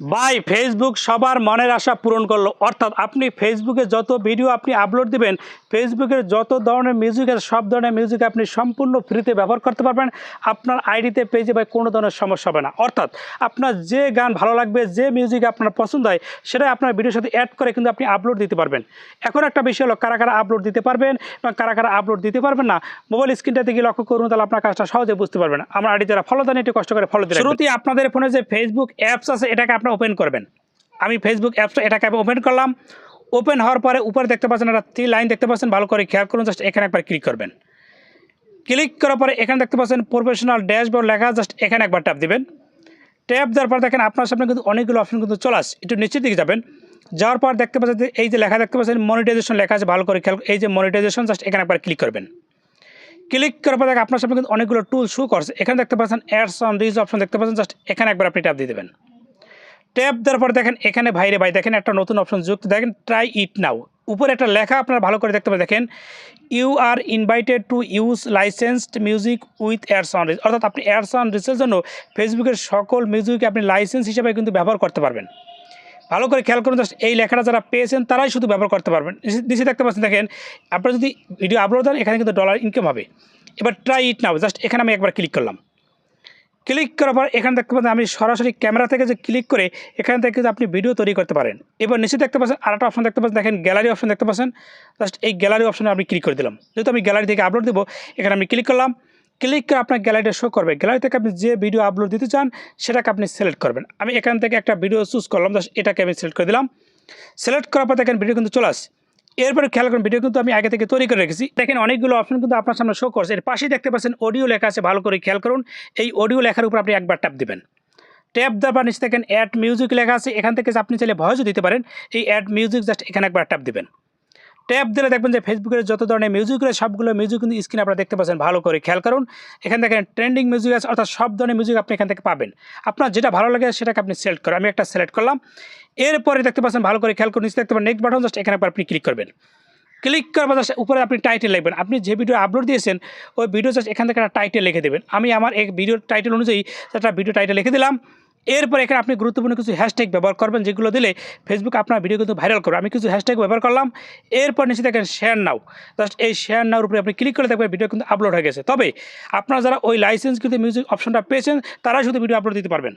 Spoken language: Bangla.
ভাই ফেসবুক সবার মনের আশা পূরণ করল। অর্থাৎ আপনি ফেসবুকে যত ভিডিও আপনি আপলোড দিবেন ফেসবুকের যত ধরনের মিউজিক আছে, সব ধরনের মিউজিক আপনি সম্পূর্ণ ফ্রিতে ব্যবহার করতে পারবেন। আপনার আইডিতে পেজে ভাই, কোনো ধরনের সমস্যা হবে না। অর্থাৎ আপনার যে গান ভালো লাগবে, যে মিউজিক আপনার পছন্দ হয়, সেটাই আপনার ভিডিওর সাথে অ্যাড করে কিন্তু আপনি আপলোড দিতে পারবেন। এখন একটা বিষয় হলো, কারা কারা আপলোড দিতে পারবেন এবং কারা কারা আপলোড দিতে পারবেন না মোবাইল স্ক্রিনটাতে গিয়ে লক্ষ্য করুন, তাহলে আপনার কাজটা সহজে বুঝতে পারবেন। আমার আইডি যারা ফলো দেন, একটু কষ্ট করে ফলো দিন। শুরুতেই আপনাদের ফোনে যে ফেসবুক অ্যাপস আছে, এটাকে আপনার ওপেন করবেন। আমি ফেসবুক অ্যাপসটা এটাকে ওপেন করলাম। ওপেন হওয়ার পরে উপরে দেখতে পাচ্ছেন একটা থ্রি লাইন দেখতে পাচ্ছেন, ভালো করে খেয়াল করুন জাস্ট এখানে একবার ক্লিক করবেন। ক্লিক করার পরে এখানে দেখতে পাচ্ছেন প্রফেশনাল ড্যাশবোর্ড লেখা জাস্ট এখানে একবার ট্যাপ দিবেন। ট্যাপ দেওয়ার পর দেখেন আপনার সামনে কিন্তু অনেকগুলো অপশন কিন্তু চলে আসে একটু নিচের দিকে যাবেন। যাওয়ার পর দেখতে পাচ্ছেন এই যে লেখা দেখতে পাচ্ছেন মনিটাইজেশন লেখা আছে, ভালো করে খেয়াল এই যে মনিটাইজেশন জাস্ট এখানে একবার ক্লিক করবেন। ক্লিক করার পর দেখেন আপনার সামনে কিন্তু অনেকগুলো টুল শো করছে। এখানে দেখতে পাচ্ছেন অ্যাডস অন রিজ অপশন দেখতে পাচ্ছেন জাস্ট এখানে একবার আপনি ট্যাপ দিয়ে দেবেন। ট্যাপ দেওয়ার পর দেখেন এখানে ভাইরে ভাই, দেখেন একটা নতুন অপশন যুক্ত। দেখেন ট্রাই ইট নাও উপরে একটা লেখা আপনারা ভালো করে দেখতে পাবেন। দেখেন you are invited to use licensed music with ads on reach অর্থাৎ আপনি অ্যাডস অন রিচের জন্য ফেসবুকের সকল মিউজিক আপনি লাইসেন্স হিসেবে কিন্তু ব্যবহার করতে পারবেন। ভালো করে খেয়াল করুন জাস্ট এই লেখাটা যারা পেয়েছেন, তারাই শুধু ব্যবহার করতে পারবেন। নিচে দেখতে পাচ্ছেন, দেখেন, আপনারা যদি ভিডিও আপলোড দেন, এখানে কিন্তু ডলার ইনকাম হবে। এবার ট্রাই ইট নাও জাস্ট এখানে আমি একবার ক্লিক করলাম। ক্লিক করার পর এখানে দেখতে পাচ্ছেন আমি সরাসরি ক্যামেরা থেকে যে ক্লিক করে এখান থেকে কিন্তু আপনি ভিডিও তৈরি করতে পারেন। এবার নিচে দেখতে পাচ্ছেন আর একটা অপশন দেখতে পাচ্ছেন, দেখেন গ্যালারি অপশন দেখতে পাচ্ছেন। জাস্ট এই গ্যালারি অপশনে আমি ক্লিক করে দিলাম। যেহেতু আমি গ্যালারি থেকে আপলোড দেবো, এখানে আমি ক্লিক করলাম। ক্লিক করে আপনার গ্যালারিটা শো করবে। গ্যালারি থেকে আপনি যে ভিডিও আপলোড দিতে চান, সেটাকে আপনি সিলেক্ট করবেন। আমি এখান থেকে একটা ভিডিও চুজ করলাম জাস্ট এটাকে আমি সিলেক্ট করে দিলাম। সিলেক্ট করার পর দেখেন ভিডিও কিন্তু চলে আসে এরপরে খেয়াল করুন ভিডিও কিন্তু আমি আগে থেকে তৈরি করে রেখেছি। দেখেন অনেকগুলো অপশন কিন্তু আপনার সামনে শো করছে। এর পাশেই দেখতে পাচ্ছেন অডিও লেখা আছে, ভালো করে খেয়াল করুন। এই অডিও লেখার উপর আপনি একবার ট্যাপ দেবেন। ট্যাপ দেওয়ার নিচে দেখেন অ্যাড মিউজিক লেখা আছে। এখান থেকে আপনি চাইলে ভয়েসও দিতে পারেন। এই অ্যাড মিউজিক জাস্ট এখানে একবার ট্যাপ দিবেন। ট্যাপ দিলে দেখবেন যে ফেসবুকের যত ধরনের মিউজিক রয়েছে, সবগুলো মিউজিক কিন্তু স্ক্রিনে আপনারা দেখতে পাচ্ছেন। ভালো করে খেয়াল করুন। এখানে দেখেন ট্রেন্ডিং মিউজিক আছে, অর্থাৎ সব ধরনের মিউজিক আপনি এখান থেকে পাবেন। আপনার যেটা ভালো লাগে সেটাকে আপনি সিলেক্ট করেন। আমি একটা সিলেক্ট করলাম। এরপরে দেখতে পাচ্ছেন, ভালো করে খেয়াল করুন, নিচে দেখতে পাবেন নেক্সট বাটন জাস্ট এখানে আপনি ক্লিক করবেন। ক্লিক করার just উপরে আপনি টাইটেল লিখবেন। আপনি যে ভিডিও আপলোড দিয়েছেন, ওই ভিডিও জাস্ট এখান থেকে একটা টাইটেল লিখে দেবেন। আমি আমার এক ভিডিও টাইটেল অনুযায়ী একটা ভিডিও টাইটেল লিখে দিলাম। এরপর এখানে আপনি গুরুত্বপূর্ণ কিছু হ্যাশট্যাগ ব্যবহার করবেন, যেগুলো দিলে ফেসবুক আপনার ভিডিও কিন্তু ভাইরাল করবে। আমি কিছু হ্যাশট্যাগ ব্যবহার করলাম, এরপর নিচে দেখেন শেয়ার নাও জাস্ট এই শেয়ার নাওর উপরে আপনি ক্লিক করে দেখবেন ভিডিও কিন্তু আপলোড হয়ে গেছে। তবে আপনারা যারা ওই লাইসেন্স কিন্তু মিউজিক অপশনটা পেয়েছেন তারা শুধু ভিডিও আপলোড দিতে পারবেন।